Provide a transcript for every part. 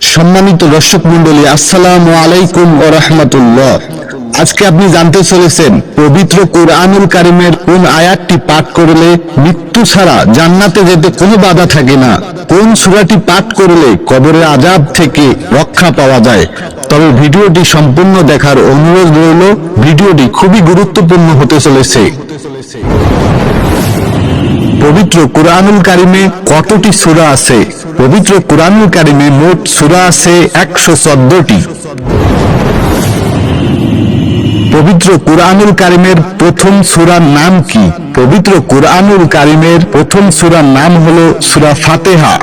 সম্মানিত দর্শক মন্ডলী আসসালামু আলাইকুম ও রহমতুল্লাহ। আজকে আপনি জানতে চলেছেন, পবিত্র কোরআনুল কারিমের কোন আয়াতটি পাঠ করলে মৃত্যু ছাড়া জান্নাতে যেতে কোনো বাধা থাকে না? কোন সুরাটি পাঠ করলে কবরের আজাব থেকে রক্ষা পাওয়া যায়? তবে ভিডিওটি সম্পূর্ণ দেখার অনুরোধ রইল, ভিডিওটি খুবই গুরুত্বপূর্ণ হতে চলেছে। পবিত্র কোরআনুল কারিমে কতটি সূরা আছে? পবিত্র কোরআনুল কারিমে মোট সূরা আছে একশো চোদ্দটি। পবিত্র কোরআনুল কারিমের প্রথম সূরার নাম কি? পবিত্র কোরআনুল কারিমের প্রথম সূরার নাম হলো সূরা ফাতেহা।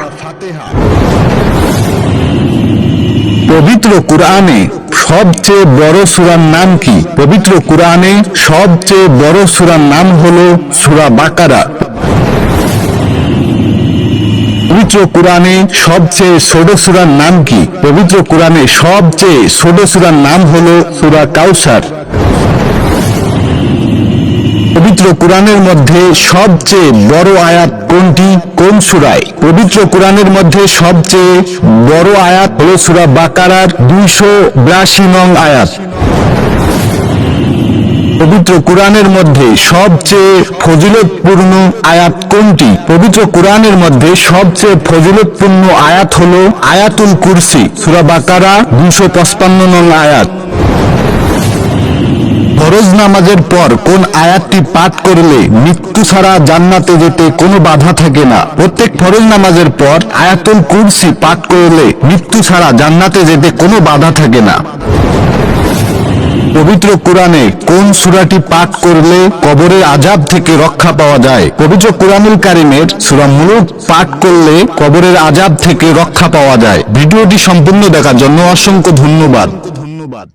পবিত্র কোরআনে সবচেয়ে বড় সুরার নাম কি? পবিত্র কোরআনে সবচেয়ে বড় সুরার নাম হলো সুরা বাকারা। পবিত্র কোরআনে সবচেয়ে ছোট সুরার নাম কি? পবিত্র কোরআনে সবচেয়ে ছোট সুরার নাম হলো সুরা কাউসার। পবিত্র কোরআনের মধ্যে সবচেয়ে বড় আয়াত কোনটি? কোন সূরায়? পবিত্র কোরআনের মধ্যে সবচেয়ে বড় আয়াত হল সূরা বাকারার দুইশো বিরাশি নং আয়াত। পবিত্র কোরআনের মধ্যে সবচেয়ে ফজিলতপূর্ণ আয়াত কোনটি? পবিত্র কোরআনের মধ্যে সবচেয়ে ফজিলতপূর্ণ আয়াত হলো আয়াতুল কুরসি, সূরা বাকারা দুইশো পঁচপান্ন নং আয়াত। ফরজ নামাজের পর কোন আয়াতটি পাঠ করলে মৃত্যু ছাড়া জান্নাতে যেতে কোনো বাধা থাকে না? প্রত্যেক ফরজ নামাজের পর আয়াতুল কুরসি পাঠ করলে মৃত্যু ছাড়া জান্নাতে যেতে কোনো বাধা থাকে না। পবিত্র কোরআনে কোন সূরাটি পাঠ করলে কবরের আজাব থেকে রক্ষা পাওয়া যায়? পবিত্র কোরআনুল কারিমের সূরা মুলুক পাঠ করলে কবরের আজাব থেকে রক্ষা পাওয়া যায়। ভিডিওটি সম্পূর্ণ দেখার জন্য অসংখ্য ধন্যবাদ ধন্যবাদ।